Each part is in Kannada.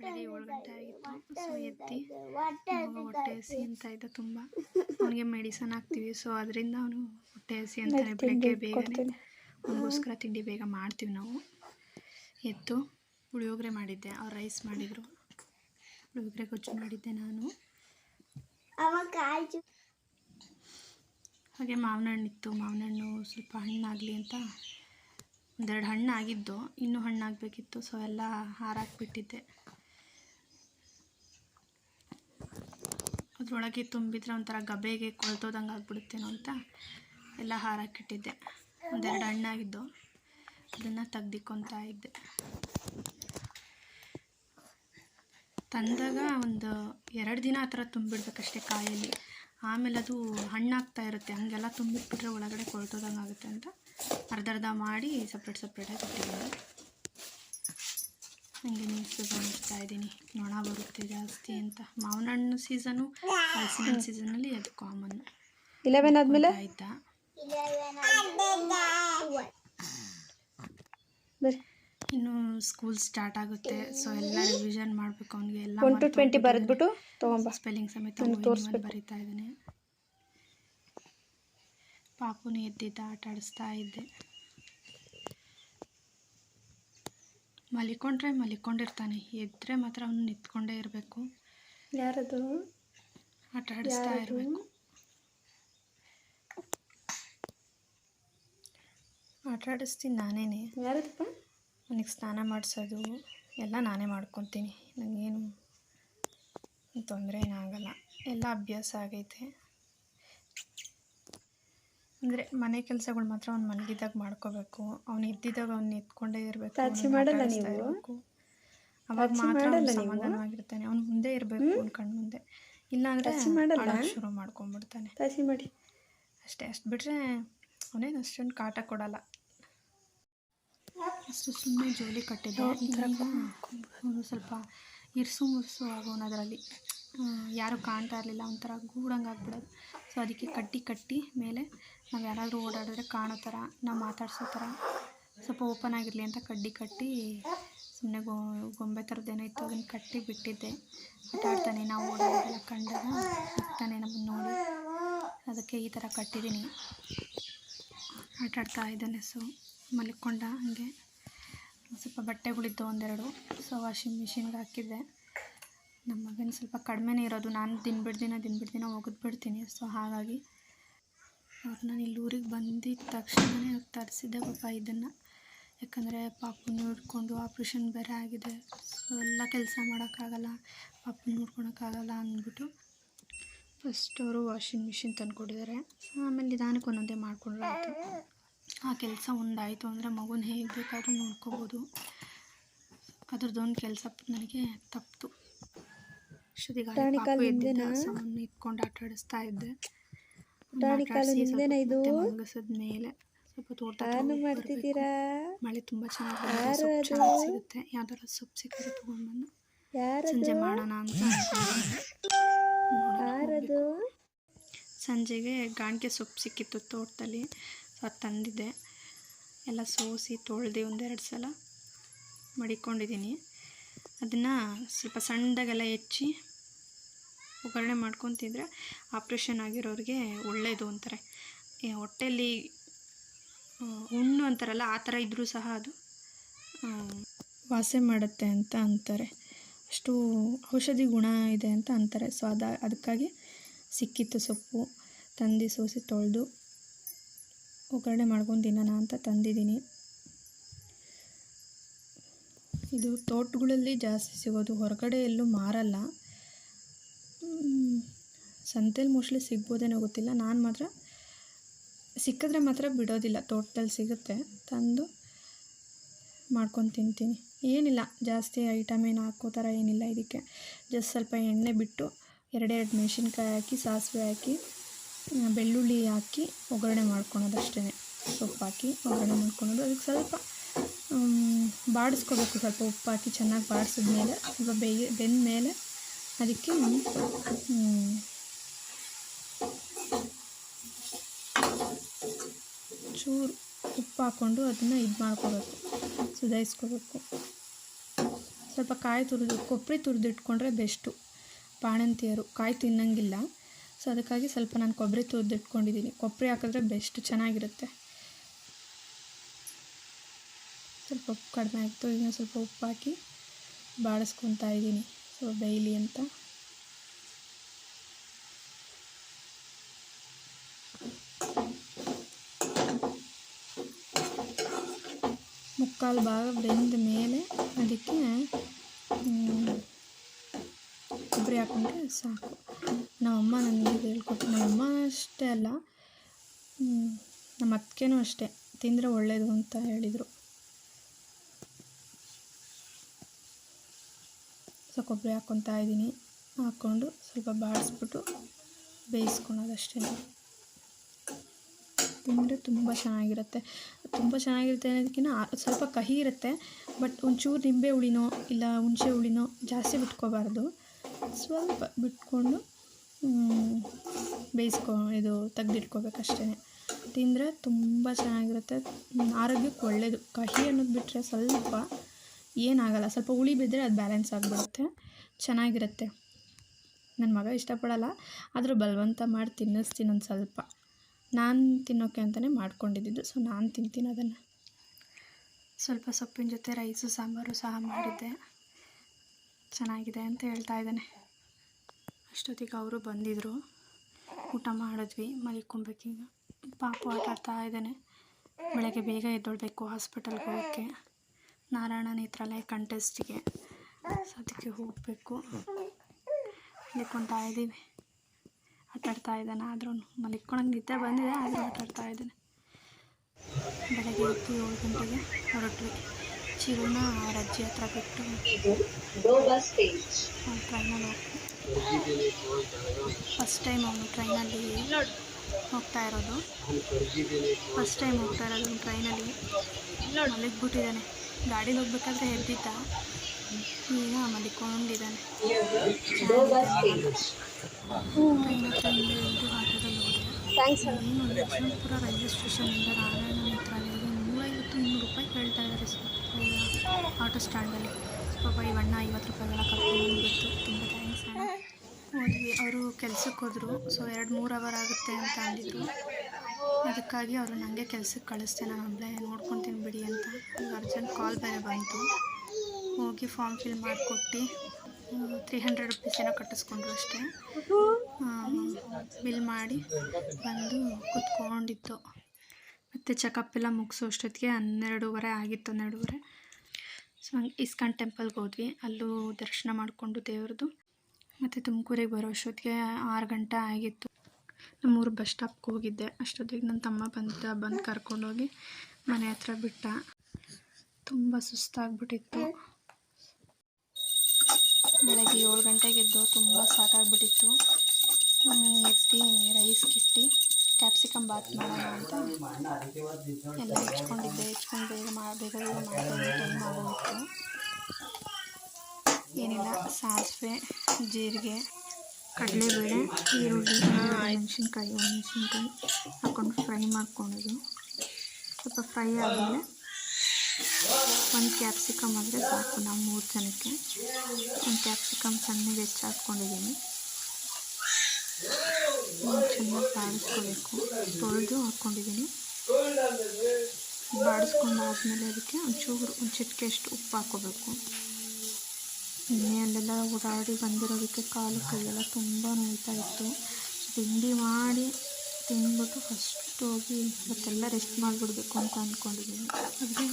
ಬೆಳಗ್ಗೆ ಏಳು ಗಂಟೆ ಆಗಿತ್ತು. ಸೊ ಎತ್ತಿ. ಹೊಟ್ಟೆ ಹಸಿ ಅಂತ ಇದ್ದ ತುಂಬ. ಅವನಿಗೆ ಮೆಡಿಸನ್ ಹಾಕ್ತೀವಿ. ಸೊ ಅದರಿಂದ ಅವನು ಹೊಟ್ಟೆ ಹಸಿ ಅಂತಾನೆ ಬೆಳಗ್ಗೆ ಬೇಗನೆ ಅವನಿಗೋಸ್ಕರ ತಿಂಡಿ ಬೇಗ ಮಾಡ್ತೀವಿ ನಾವು. ಎತ್ತು. ಪುಳಿಯೋಗರೆ ಮಾಡಿದ್ದೆ. ಅವ್ರು ರೈಸ್ ಮಾಡಿದರು. ಪುಳಿಯೋಗರೆ ಗೊಜ್ಜು ಮಾಡಿದ್ದೆ ನಾನು. ಹಾಗೆ ಮಾವಿನ ಹಣ್ಣಿತ್ತು ಮಾವಿನ ಹಣ್ಣು ಸ್ವಲ್ಪ ಹಣ್ಣಾಗಲಿ ಅಂತ. ಒಂದೆರಡು ಹಣ್ಣು ಆಗಿದ್ದು ಇನ್ನೂ ಹಣ್ಣಾಗಬೇಕಿತ್ತು. ಸೊ ಎಲ್ಲ ಹಾರಾಕ್ಬಿಟ್ಟಿದ್ದೆ. ಅದ್ರೊಳಗೆ ತುಂಬಿದ್ರೆ ಒಂಥರ ಗಬೆಗೆ ಕೊಳ್ತೋದಂಗೆ ಆಗ್ಬಿಡುತ್ತೇನೋ ಅಂತ ಎಲ್ಲ ಹಾರಾಕಿಟ್ಟಿದ್ದೆ ಒಂದೆರಡು ಹಣ್ಣಾಗಿದ್ದು ಅದನ್ನು ತೆಗ್ದಿಕ್ಕೊತಾ ಇದ್ದೆ. ತಂದಾಗ ಒಂದು ಎರಡು ದಿನ ಆ ಥರ ತುಂಬಿಡ್ಬೇಕಷ್ಟೇ ಕಾಯಲ್ಲಿ. ಆಮೇಲೆ ಅದು ಹಣ್ಣಾಗ್ತಾ ಇರುತ್ತೆ. ಹಾಗೆಲ್ಲ ತುಂಬಿಟ್ಬಿಟ್ರೆ ಒಳಗಡೆ ಕೊಳ್ತೋದಂಗೆ ಆಗುತ್ತೆ ಅಂತ ಅರ್ಧ ಮಾಡಿ ಸಪ್ರೇಟ್ ಸಪ್ರೇಟಾಗಿ ಇಟ್ಟಿದ್ದೀನಿ. ಹಂಗೆ ನ್ಯೂಸ್ ನೋಡ್ತಾ ಇದ್ದೀನಿ. ನೊಣ ಬರುತ್ತೆ ಜಾಸ್ತಿ ಅಂತ. ಮಾವಿನ ಹಣ್ಣು ಸೀಸನು ಹಲಸಿನ ಹಣ್ಣು ಸೀಸನಲ್ಲಿ ಅದು ಕಾಮನ್ ಇಲೆವೆನ್ ಆದಮೇಲೆ? ಆಯಿತಾ? ಇನ್ನು ಸ್ಕೂಲ್ ಸ್ಟಾರ್ಟ್ ಆಗುತ್ತೆ. ಸೊ ಎಲ್ಲ ರಿವಿಷನ್ ಮಾಡಬೇಕು. ಅವನಿಗೆ ಎಲ್ಲ ಒನ್ ಟು ಟ್ವೆಂಟಿ ಬರೆದ್ಬಿಟ್ಟು ತೊಗೊಂಬ. ಸ್ಪೆಲ್ಲಿಂಗ್ ಸಮೇತ ತೋರಿಸ್ಬಿಟ್ಟು ಬರಿತಾ ಇದ್ದಾನೆ. ಪಾಪುನು ಎದ್ದಿದ್ದ ಆಟ ಆಡಿಸ್ತಾ ಇದ್ದೆ. ಮಲಿಕೊಂಡ್ರೆ ಮಲಿಕೊಂಡಿರ್ತಾನೆ. ಎದ್ದರೆ ಮಾತ್ರ ಅವನು ನಿಂತ್ಕೊಂಡೇ ಇರಬೇಕು. ಯಾರದು? ಆಟ ಆಡಿಸ್ತಾ ಇರಬೇಕು. ಆಟ ಆಡಿಸ್ತೀನಿ ನಾನೇನೆ. ಯಾರದಪ್ಪ? ಅವನಿಗೆ ಸ್ನಾನ ಮಾಡಿಸೋದು ಎಲ್ಲ ನಾನೇ ಮಾಡ್ಕೊತೀನಿ. ನನಗೇನು ತೊಂದರೆ ಏನಾಗಲ್ಲ ಎಲ್ಲ ಅಭ್ಯಾಸ ಆಗೈತೆ. ಅಂದರೆ ಮನೆ ಕೆಲಸಗಳು ಮಾತ್ರ ಅವ್ನು ಮಲಗಿದಾಗ ಮಾಡ್ಕೋಬೇಕು. ಅವ್ನು ಎದ್ದಿದಾಗ ಅವ್ನು ಎತ್ಕೊಂಡೇ ಇರಬೇಕು ತಾಚಿ ಮಾಡಲ್ಲ ನೀವು? ಅವಾಗ ಮಾತ್ರ? ಸಮಾಧಾನವಾಗಿರ್ತಾನೆ. ಅವ್ನು ಮುಂದೆ ಇರಬೇಕು ಅವ್ನ ಕಣ್ಣು ಮುಂದೆ. ಇಲ್ಲ ಅಂದರೆ? ಶುರು ಮಾಡ್ಕೊಂಡ್ಬಿಡ್ತಾನೆ. ಮಾಡಿ. ಅಷ್ಟೇ ಅಷ್ಟು ಬಿಟ್ಟರೆ ಅವನೇನು ಅಷ್ಟೊಂದು ಕಾಟ ಕೊಡಲ್ಲ. ಅಷ್ಟು ಸುಮ್ಮನೆ ಜೋಲಿ ಕಟ್ಟಿದ್ದೆ. ಸ್ವಲ್ಪ ಇರ್ಸು ಮುರ್ಸು ಆಗೋನು ಅದರಲ್ಲಿ. ಯಾರು ಕಾಣ್ತಾ ಇರಲಿಲ್ಲ, ಒಂಥರ ಗೂಡಂಗೆ ಆಗ್ಬಿಡೋದು. ಸೊ ಅದಕ್ಕೆ ಕಟ್ಟಿ ಕಟ್ಟಿ ಮೇಲೆ ನಾವು ಯಾರಾದರೂ ಓಡಾಡಿದ್ರೆ ಕಾಣೋ ಥರ, ನಾವು ಮಾತಾಡ್ಸೋ ಥರ ಸ್ವಲ್ಪ ಓಪನ್ ಆಗಿರಲಿ ಅಂತ ಕಡ್ಡಿ ಕಟ್ಟಿ ಸುಮ್ಮನೆ ಗೊ, ಗೊಂಬೆ ಥರದ್ದೇನೋ ಇತ್ತು, ಅದನ್ನು ಕಟ್ಟಿ ಬಿಟ್ಟಿದ್ದೆ. ಆಟ ಆಡ್ತಾನೆ, ನಾವು ಓಡಾಡೋದೆಲ್ಲ ಕಂಡಾಗ ಹೋಗ್ತಾನೆ ನಮ್ಮನ್ನು ನೋಡಿ. ಅದಕ್ಕೆ ಈ ಥರ ಕಟ್ಟಿದ್ದೀನಿ. ಆಟ ಆಡ್ತಾ ಇದ್ದಾನೆ ಸೊ ಮಲ್ಕೊಂಡ ಹಾಗೆ. ಸ್ವಲ್ಪ ಬಟ್ಟೆಗಳಿದ್ದು ಒಂದೆರಡು ಸೊ ವಾಷಿಂಗ್ ಮಿಷಿನ್ಗೆ ಹಾಕಿದ್ದೆ. ನಮ್ಮ ಮಗನ ಸ್ವಲ್ಪ ಕಡಿಮೆನೇ ಇರೋದು. ನಾನು ದಿನ ದಿನ ದಿನ ಬಿಟ್ಟು ದಿನ ಒಗೆದು ಬಿಡ್ತೀನಿ. ಸೊ ಹಾಗಾಗಿ ಅವ್ರು ನಾನು ಇಲ್ಲಿ ಊರಿಗೆ ಬಂದಿದ್ದ ತಕ್ಷಣವೇ ತರಿಸಿದ್ದೆ ಪಾಪ ಇದನ್ನು. ಯಾಕಂದರೆ ಪಾಪು ನೋಡಿಕೊಂಡು ಆಪ್ರೇಷನ್ ಬೇರೆ ಆಗಿದೆ. ಸೊ ಎಲ್ಲ ಕೆಲಸ ಮಾಡೋಕ್ಕಾಗಲ್ಲ. ಪಾಪು ನೋಡ್ಕೊಳಕ್ಕಾಗಲ್ಲ ಅಂದ್ಬಿಟ್ಟು ಫಸ್ಟ್ ಅವರು ವಾಷಿಂಗ್ ಮಿಷಿನ್ ತಂದುಕೊಟ್ಟಿದ್ದಾರೆ ಆಮೇಲೆ ನಿಧಾನಕ್ಕೆ ಒಂದೊಂದೇ ಮಾಡ್ಕೊಂಡ್ರೆ ಆಯಿತು. ಆ ಕೆಲಸ ಒಂದಾಯಿತು ಅಂದರೆ ಮಗುನ ಹೇಗೆ ಬೇಕಾದರೂ ನೋಡ್ಕೋಬೋದು. ಅದ್ರದ್ದೊಂದು ಕೆಲಸ ನನಗೆ ತಪ್ಪಿತು ಅಷ್ಟೊತ್ತಿಗೆ ಆಗ ರಾಣಿ ಪಾಪು ಕಾಲು ಎದ್ದಿದ್ದ ಹಿಂದೆನಾ? ಇಟ್ಕೊಂಡು ಆಟ ಆಡಿಸ್ತಾ ಇದ್ದೆ ರಾಣಿ ಕಾಲು ಇದು? ಮಲಗಿಸಿದ ಮೇಲೆ ಸ್ವಲ್ಪ ತೋಟ ಮಾಡ್ತಿದ್ದೀರಾ ಮಳೆ ತುಂಬ ಚೆನ್ನಾಗಿ? ಚೆನ್ನಾಗಿ ಸಿಗುತ್ತೆ ಯಾವ್ದಾರ ಸೊಪ್ಪು ಸಿಕ್ಕಿದ್ರೆ ತೊಗೊಂಡ್ಬಂದು ಸಂಜೆ ಮಾಡೋಣ ಅಂತ. ಯಾರದು ಸಂಜೆಗೆ ಗಾಣಿಗೆ ಸೊಪ್ಪು ಸಿಕ್ಕಿತ್ತು ತೋಟದಲ್ಲಿ ಸೊ ಅದು ತಂದಿದ್ದೆ ಎಲ್ಲ ಸೋಸಿ ತೊಳೆದು ಒಂದೆರಡು ಸಲ ಮಡಿಕೊಂಡಿದ್ದೀನಿ ಅದನ್ನು ಸ್ವಲ್ಪ ಸಣ್ಣದಾಗೆಲ್ಲ ಹೆಚ್ಚಿ ಒಗ್ಗರಣೆ ಮಾಡ್ಕೊತಿದ್ರೆ ತಿಂದರೆ ಆಪ್ರೇಷನ್ ಆಗಿರೋರಿಗೆ ಒಳ್ಳೆಯದು ಅಂತಾರೆ. ಹೊಟ್ಟೆಯಲ್ಲಿ ಹುಣ್ಣು ಅಂತಾರಲ್ಲ, ಆ ಥರ ಇದ್ದರೂ ಸಹ ಅದು ವಾಸಿ ಮಾಡುತ್ತೆ ಅಂತ ಅಂತಾರೆ. ಅಷ್ಟು ಔಷಧಿ ಗುಣ ಇದೆ ಅಂತ ಅಂತಾರೆ. ಸೊ, ಅದ, ಅದಕ್ಕಾಗಿ ಸಿಕ್ಕಿತ್ತು ಸೊಪ್ಪು. ತಂದು ಸೋಸಿ ತೊಳೆದು ಒಗ್ಗರಣೆ ಮಾಡ್ಕೊಂಡು ತಿನ್ನೋಣ ಅಂತ ತಂದಿದ್ದೀನಿ. ಇದು ತೋಟಗಳಲ್ಲಿ ಜಾಸ್ತಿ ಸಿಗೋದು, ಹೊರಗಡೆ ಎಲ್ಲೂ ಮಾರಲ್ಲ. ಸಂತೆಲಿ ಮೋಸ್ಟ್ಲಿ ಸಿಗ್ಬೋದೇನೋ ಗೊತ್ತಿಲ್ಲ. ನಾನು ಮಾತ್ರ ಸಿಕ್ಕಿದ್ರೆ ಮಾತ್ರ ಬಿಡೋದಿಲ್ಲ, ತೋಟದಲ್ಲಿ ಸಿಗುತ್ತೆ. ತಂದು ಮಾಡ್ಕೊಂಡು ತಿಂತೀನಿ. ಏನಿಲ್ಲ, ಜಾಸ್ತಿ ಐಟಮ್ ಏನು ಹಾಕೋ ಥರ ಏನಿಲ್ಲ ಇದಕ್ಕೆ. ಜಸ್ಟ್ ಸ್ವಲ್ಪ ಎಣ್ಣೆ ಬಿಟ್ಟು ಎರಡೆರಡು ಮೆಣಸಿನ್ಕಾಯಿ ಹಾಕಿ, ಸಾಸಿವೆ ಹಾಕಿ ಬೆಳ್ಳುಳ್ಳಿ ಹಾಕಿ ಒಗ್ಗರಣೆ ಮಾಡ್ಕೊಳೋದು ಅಷ್ಟೇ ಸೊಪ್ಪು ಹಾಕಿ ಒಗ್ಗರಣೆ ಮಾಡ್ಕೊಳೋದು. ಅದಕ್ಕೆ ಸ್ವಲ್ಪ ಬಾಡಿಸ್ಕೋಬೇಕು ಸ್ವಲ್ಪ ಉಪ್ಪು ಹಾಕಿ ಚೆನ್ನಾಗಿ ಬಾಡಿಸಿದ್ಮೇಲೆ ಸ್ವಲ್ಪ ಬೇಯ ಬೆಂದ ಮೇಲೆ ಅದಕ್ಕೆ ಚೂರು ಉಪ್ಪು ಹಾಕ್ಕೊಂಡು ಅದನ್ನು ಇದು ಮಾಡ್ಕೋಬೇಕು, ಸುಧಾಯಿಸ್ಕೋಬೇಕು. ಸ್ವಲ್ಪ ಕಾಯಿ ತುರಿದು, ಕೊಬ್ಬರಿ ತುರಿದಿಟ್ಕೊಂಡ್ರೆ ಬೆಸ್ಟು, ಬಾಣಂತಿಯರು ಕಾಯಿ ತಿನ್ನಂಗಿಲ್ಲ. ಸೊ ಅದಕ್ಕಾಗಿ ಸ್ವಲ್ಪ ನಾನು ಕೊಬ್ಬರಿ ತುರಿದಿಟ್ಕೊಂಡಿದ್ದೀನಿ ಕೊಬ್ಬರಿ ಹಾಕಿದ್ರೆ ಬೆಸ್ಟ್, ಚೆನ್ನಾಗಿರುತ್ತೆ. ಸ್ವಲ್ಪ ಉಪ್ಪು ಕಡಿಮೆ ಆಯಿತು ಈಗ ಸ್ವಲ್ಪ ಉಪ್ಪು ಹಾಕಿ ಬಾಡಿಸ್ಕೊತಾ ಇದ್ದೀನಿ. ಸೊ ಬೇಯಲಿ ಅಂತ. ಮುಕ್ಕಾಲು ಭಾಗ ಬೆಂದ ಮೇಲೆ ಅದಕ್ಕೆ ಕೊಬ್ಬರಿ ಹಾಕೊಂಡ್ರೆ ಸಾಕು. ನಮ್ಮಮ್ಮ ನನಗೆ ಹೇಳ್ಕೊಟ್ಟು ನಮ್ಮಮ್ಮ ಅಷ್ಟೇ ಅಲ್ಲ ನಮ್ಮ ಅತ್ತಿಗೆನೂ ಅಷ್ಟೇ. ತಿಂದರೆ ಒಳ್ಳೆಯದು ಅಂತ ಹೇಳಿದರು. ಸೊ ಕೊಬ್ಬರಿ ಹಾಕ್ಕೊತಾ ಇದ್ದೀನಿ. ಹಾಕ್ಕೊಂಡು ಸ್ವಲ್ಪ ಬಾಡಿಸ್ಬಿಟ್ಟು ಬೇಯಿಸ್ಕೊಳೋದಷ್ಟೇ. ತಿಂದರೆ ತುಂಬ ಚೆನ್ನಾಗಿರುತ್ತೆ. ತುಂಬ ಚೆನ್ನಾಗಿರುತ್ತೆ ಅನ್ನೋದಕ್ಕಿಂತ ಸ್ವಲ್ಪ ಕಹಿ ಇರುತ್ತೆ. ಬಟ್ ಒಂಚೂರು ನಿಂಬೆ ಹುಳಿನೋ ಇಲ್ಲ ಹುಣಸೆ ಹುಳಿನೋ ಜಾಸ್ತಿ ಬಿಟ್ಕೋಬಾರ್ದು. ಸ್ವಲ್ಪ ಬಿಟ್ಕೊಂಡು ಬೇಯಿಸ್ಕೊ, ಇದು ತೆಗ್ದಿಟ್ಕೋಬೇಕಷ್ಟೇ. ತಿಂದರೆ ತುಂಬ ಚೆನ್ನಾಗಿರುತ್ತೆ. ಆರೋಗ್ಯಕ್ಕೆ ಒಳ್ಳೆಯದು ಕಹಿ ಅನ್ನೋದು ಬಿಟ್ಟರೆ ಸ್ವಲ್ಪ ಏನಾಗಲ್ಲ. ಸ್ವಲ್ಪ ಹುಳಿ ಬಿದ್ದರೆ ಅದು ಬ್ಯಾಲೆನ್ಸ್ ಆಗಿಬಿಡುತ್ತೆ. ಚೆನ್ನಾಗಿರುತ್ತೆ. ನನ್ನ ಮಗ ಇಷ್ಟಪಡಲ್ಲ. ಆದರೂ ಬಲವಂತ ಮಾಡಿ ತಿನ್ನಿಸ್ತೀನಿ ಒಂದು ಸ್ವಲ್ಪ. ನಾನು ತಿನ್ನೋಕ್ಕೆ ಅಂತಲೇ ಮಾಡ್ಕೊಂಡಿದ್ದು ಸೊ ನಾನು ತಿಂತೀನಿ ಅದನ್ನು. ಸ್ವಲ್ಪ ಸೊಪ್ಪಿನ ಜೊತೆ ರೈಸು, ಸಾಂಬಾರು ಸಹ ಮಾಡಿದ್ದೆ. ಚೆನ್ನಾಗಿದೆ ಅಂತ ಹೇಳ್ತಾ ಇದ್ದಾನೆ. ಅಷ್ಟೊತ್ತಿಗೆ ಅವರು ಬಂದಿದ್ದರು ಊಟ ಮಾಡಿದ್ವಿ. ಮಲಿಕೊಬೇಕೀಗ. ಪಾಪು ಆಟ ಆಡ್ತಾ ಇದ್ದಾನೆ. ಬೆಳಗ್ಗೆ ಬೇಗ ಎದ್ದೊಳ್ಬೇಕು ಹಾಸ್ಪಿಟಲ್ಗೆ ಹೋಗೋಕ್ಕೆ. ನಾರಾಯಣ ನೇತ್ರಾಲಯ ಕಂಟೆಸ್ಟಿಗೆ ಸೊ ಅದಕ್ಕೆ ಹೋಗಬೇಕು. ಮಲಿಕೊತಾ ಇದ್ದೀವಿ. ಆಟಾಡ್ತಾ ಇದ್ದಾನೆ. ಆದರೂ ಮಲಿಕ್ಕೊಳಂಗೆ ನಿದ್ದೆ ಬಂದಿದೆ ಆದರೂ ಆಟಾಡ್ತಾ ಇದ್ದಾನೆ. ಬೆಳಗ್ಗೆ ಎದ್ದು ಏಳು ಗಂಟೆಗೆ ಹೊರಟ್ವಿ. ಚಿರುನ ಅವ್ರ ಅಜ್ಜಿ ಹತ್ರ ಬಿಟ್ಟು ಟ್ರೈನಲ್ಲಿ ಫಸ್ಟ್ ಟೈಮ್ ಅವನು ಟ್ರೈನಲ್ಲಿ ಹೋಗ್ತಾ ಇರೋದು. ಫಸ್ಟ್ ಟೈಮ್ ಹೋಗ್ತಾ ಇರೋದು ಟ್ರೈನಲ್ಲಿ ಮಲಗಿಬಿಟ್ಟಿದ್ದಾನೆ. ಗಾಡೀಲಿ ಹೋಗ್ಬೇಕಾದ್ರೆ ಎದ್ದಿದ್ದ ಈಗ ಮಲಿಕೊಂಡಿದ್ದಾನೆ. ಲಕ್ಷ್ಮಣಪುರ ಹತ್ರ ಲಕ್ಷ್ಮೀಪುರ ರೈಲ್ವೆ ಸ್ಟೇಷನಿಂದ ನಾರಾಯಣ ನೇತ್ರಾಲಯಗೆ ನೂರೈವತ್ತು ಇನ್ನೂರು ರೂಪಾಯಿ ಕೇಳ್ತಾ ಇದ್ದಾರೆ ಸ್ವಲ್ಪ ಆಟೋ ಸ್ಟ್ಯಾಂಡಲ್ಲಿ. ಪಾಪ ಈ ಅಣ್ಣ ಐವತ್ತು ರೂಪಾಯಿಗೆಲ್ಲ ಕರ್ಕೊಂಡ್ಬಿಟ್ಟು ತುಂಬ ಥ್ಯಾಂಕ್ಸ್ ಅಣ್ಣ. ಹೋದ್ವಿ. ಅವರು ಕೆಲ್ಸಕ್ಕೆ ಹೋದರು. ಸೊ ಎರಡು ಮೂರು ಅವರ್ ಆಗುತ್ತೆ ಅಂತ ಅಂದಿದ್ರು. ಅದಕ್ಕಾಗಿ ಅವರು ನನಗೆ ಕೆಲ್ಸಕ್ಕೆ ಕಳಿಸ್ತೇನೆ ನಾನು ಒಬ್ಬಳೆ ನೋಡ್ಕೊತೀನಿ ಬಿಡಿ ಅಂತ. ಅರ್ಜೆಂಟ್ ಕಾಲ್ ಬೇರೆ ಬಂತು. ಹೋಗಿ ಫಾರ್ಮ್ ಫಿಲ್ ಮಾಡಿಕೊಟ್ಟು ತ್ರೀ ಹಂಡ್ರೆಡ್ ರುಪೀಸ್ ಏನೋ ಕಟ್ಟಿಸ್ಕೊಂಡ್ರು ಅಷ್ಟೇ. ಬಿಲ್ ಮಾಡಿ ಬಂದು ಕುತ್ಕೊಂಡಿತ್ತು ಮತ್ತು ಚೆಕಪ್ ಎಲ್ಲ ಮುಗಿಸೋ ಅಷ್ಟೊತ್ತಿಗೆ ಹನ್ನೆರಡೂವರೆ ಆಗಿತ್ತು, ಹನ್ನೆರಡೂವರೆ. ಸೊ ಹಂಗೆ ಇಸ್ಕಾನ್ ಟೆಂಪಲ್ಗೆ ಹೋದ್ವಿ. ಅಲ್ಲೂ ದರ್ಶನ ಮಾಡಿಕೊಂಡು ದೇವ್ರದ್ದು ಮತ್ತು ತುಮಕೂರಿಗೆ ಬರೋ ಅಷ್ಟೊತ್ತಿಗೆ ಆರು ಗಂಟೆ ಆಗಿತ್ತು. ನಮ್ಮೂರು ಬಸ್ ಸ್ಟಾಪ್ಗೆ ಹೋಗಿದ್ದೆ. ಅಷ್ಟೊತ್ತಿಗೆ ನನ್ನ ತಮ್ಮ ಬಂದ, ಬಂದು ಕರ್ಕೊಂಡೋಗಿ ಮನೆ ಹತ್ರ ಬಿಟ್ಟ. ತುಂಬ ಸುಸ್ತಾಗ್ಬಿಟ್ಟಿತ್ತು. ಬೆಳಗ್ಗೆ ಏಳು ಗಂಟೆಗೆ ಎದ್ದು ತುಂಬ ಸಾಕಾಗ್ಬಿಟ್ಟಿತ್ತು. ಎತ್ತಿ ರೈಸ್ ಕಿಟ್ಟಿ ಕ್ಯಾಪ್ಸಿಕಮ್ ಬಾತ್ ಮಾಡೋಣ ಅಂತ ಎಲ್ಲ ಹೆಚ್ಕೊಂಡಿದ್ದೆ, ಹೆಚ್ಕೊಂಡು ಬೇಗ ಮಾಡಬೇಕು ಮಾಡಬೇಕು ಟೈಮ್ ಆಗೋಗಿತ್ತು ಏನಿಲ್ಲ, ಸಾಸಿವೆ, ಜೀರಿಗೆ, ಕಡಲೆಬೇಳೆ, ಈರುಳ್ಳಿ, ಮೆಣಸಿನ್ಕಾಯಿ ಮೆಣಸಿನ್ಕಾಯಿ ಹಾಕ್ಕೊಂಡು ಫ್ರೈ ಮಾಡ್ಕೊಂಡಿದ್ದು. ಸ್ವಲ್ಪ ಫ್ರೈ ಆದಮೇಲೆ ಒಂದು ಕ್ಯಾಪ್ಸಿಕಮ್ ಆದರೆ ಸಾಕು, ನಾವು ಮೂರು ಜನಕ್ಕೆ. ಒಂದು ಕ್ಯಾಪ್ಸಿಕಮ್ ಸಣ್ಣಗೆ ಹೆಚ್ಚು ಹಾಕ್ಕೊಂಡಿದ್ದೀನಿ ಚೆನ್ನಾಗಿ ಬಾಡಿಸ್ಕೋಬೇಕು. ತೊಳೆದು ಹಾಕ್ಕೊಂಡಿದ್ದೀನಿ. ಬಾಡಿಸ್ಕೊಂಡಾದ್ಮೇಲೆ ಅದಕ್ಕೆ ಒಂಚೂರು, ಒಂದು ಚಿಟಿಕೆಷ್ಟು ಉಪ್ಪು ಹಾಕ್ಕೋಬೇಕು. ಮನೆಯಲ್ಲೆಲ್ಲ ಓಡಾಡಿ ಬಂದಿರೋದಕ್ಕೆ ಕಾಲು ಕೈಯೆಲ್ಲ ತುಂಬ ನೋಯ್ತಾ ಇತ್ತು. ತಿಂಡಿ ಮಾಡಿ ತಿಂದ್ಬಿಟ್ಟು ಫಸ್ಟ್ ಹೋಗಿ ಇವತ್ತೆಲ್ಲ ರೆಸ್ಟ್ ಮಾಡಿಬಿಡ್ಬೇಕು ಅಂತ ಅಂದ್ಕೊಂಡಿದ್ದೀನಿ. ಆದರೆ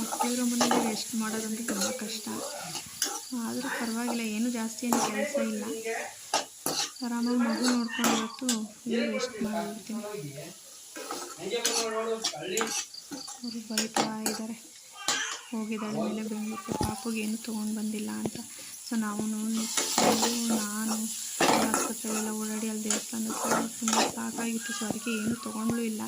ಮಕ್ಕಳಿರೋ ಮನೇಲಿ ರೆಸ್ಟ್ ಮಾಡೋದಂದ್ರೆ ತುಂಬ ಕಷ್ಟ. ಆದರೂ ಪರವಾಗಿಲ್ಲ, ಏನು ಜಾಸ್ತಿ ಏನು ಕೆಲಸ ಇಲ್ಲ. ಆರಾಮಾಗಿ ಮಗು ನೋಡ್ಕೊಂಡು ಇವತ್ತು ಫುಲ್ ರೆಸ್ಟ್ ಮಾಡಿಬಿಡ್ತೀನಿ. ಅವರು ಬೈತಾ ಇದ್ದಾರೆ. ಹೋಗಿದ್ದಾಳೆ ಮೇಲೆ ಬೆಂಗಳೂರಿಗೆ, ಪಾಪುಗೆ ಏನು ತೊಗೊಂಡು ಬಂದಿಲ್ಲ ಅಂತ. ಸೊ ನಾವು, ನಾನು ಆಸ್ಪತ್ರೆಗೆಲ್ಲ ಓಡಾಡಿ ಅಲ್ಲಿ ದೇವಸ್ಥಾನಕ್ಕೆ ತುಂಬ ಸಾಕಾಗಿತ್ತು ಸೊ ಅದಕ್ಕೆ ಏನೂ ತೊಗೊಂಡ್ಲೂ ಇಲ್ಲ.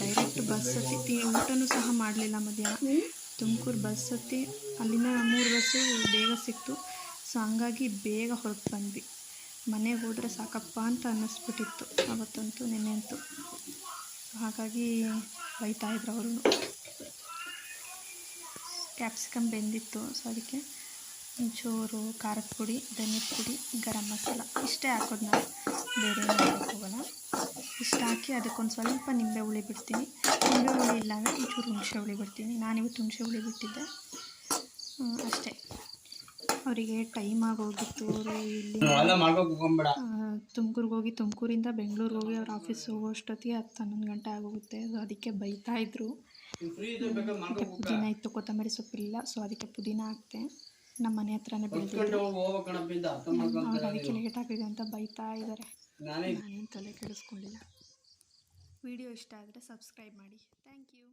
ಡೈರೆಕ್ಟ್ ಬಸ್ ಹತ್ತಿ ಊಟನೂ ಸಹ ಮಾಡಲಿಲ್ಲ ಮಧ್ಯಾಹ್ನ. ತುಮಕೂರು ಬಸ್ ಹತ್ತಿ ಅಲ್ಲಿಂದ ಮೂರು ಬಸ್ಸು ಬೇಗ ಸಿಕ್ತು. ಸೊ ಹಂಗಾಗಿ ಬೇಗ ಹೊರಟು ಬಂದ್ವಿ. ಮನೆಗೆ ಹೋದರೆ ಸಾಕಪ್ಪ ಅಂತ ಅನ್ನಿಸ್ಬಿಟ್ಟಿತ್ತು. ಅವತ್ತಂತೂ ನೆನ್ನೆ ಅಂತೂ. ಹಾಗಾಗಿ ಬೈತಾಯಿದ್ರು ಅವರು ಕ್ಯಾಪ್ಸಿಕಮ್ ಬೆಂದಿತ್ತು. ಸೊ ಅದಕ್ಕೆ ಒಂಚೂರು ಖಾರದ ಪುಡಿ ಧನಿಯ ಪುಡಿ ಗರಂ ಮಸಾಲ. ಇಷ್ಟೇ ಹಾಕೋದು ನಾನು ಬೇರೆ ಹೋಗಲ್ಲ ಇಷ್ಟು ಹಾಕಿ ಅದಕ್ಕೊಂದು ಸ್ವಲ್ಪ ನಿಂಬೆ ಹುಳಿ ಬಿಡ್ತೀನಿ. ನಿಂಬೆ ಹುಳಿ ಇಲ್ಲ ಅಂದರೆ ಒಂಚೂರು ಹುಣಸೆ ಹುಳಿ ಬಿಡ್ತೀನಿ. ನಾನಿವತ್ತು ಹುಣಸೆ ಹುಳಿ ಬಿಟ್ಟಿದ್ದೆ. ಅಷ್ಟೇ. ಅವರಿಗೆ ಟೈಮ್ ಆಗೋಗಿತ್ತು. ತುಮಕೂರಿಗೆ ಹೋಗಿ ತುಮಕೂರಿಂದ ಬೆಂಗಳೂರಿಗೆ ಹೋಗಿ ಅವ್ರ ಆಫೀಸ್ ಹೋಗೋ ಅಷ್ಟೊತ್ತಿಗೆ ಹತ್ತು ಹನ್ನೊಂದು ಗಂಟೆ ಆಗೋಗುತ್ತೆ. ಸೊ ಅದಕ್ಕೆ ಬೈತಾ ಇದ್ರು. ಪುದೀನ ಇತ್ತು ಕೊತ್ತಂಬರಿ ಸೊಪ್ಪಿಲ್ಲ. ಸೊ ಅದಕ್ಕೆ ಪುದೀನ ಹಾಕ್ತೆ. ನಮ್ಮ ಮನೆ ಹತ್ರನೇ ಬೆಳೆದಿದ್ದು ಅವ್ರು ಅದಕ್ಕೆ ಲೇಟ್ ಆಗಿದೆ ಅಂತ ಬೈತಾ ಇದ್ದಾರೆ ನಾನೇ ನಾನೇನು ತಲೆ ಕೆಡಿಸ್ಕೊಂಡಿಲ್ಲ. ವಿಡಿಯೋ ಇಷ್ಟ ಆದರೆ ಸಬ್ಸ್ಕ್ರೈಬ್ ಮಾಡಿ. Thank you.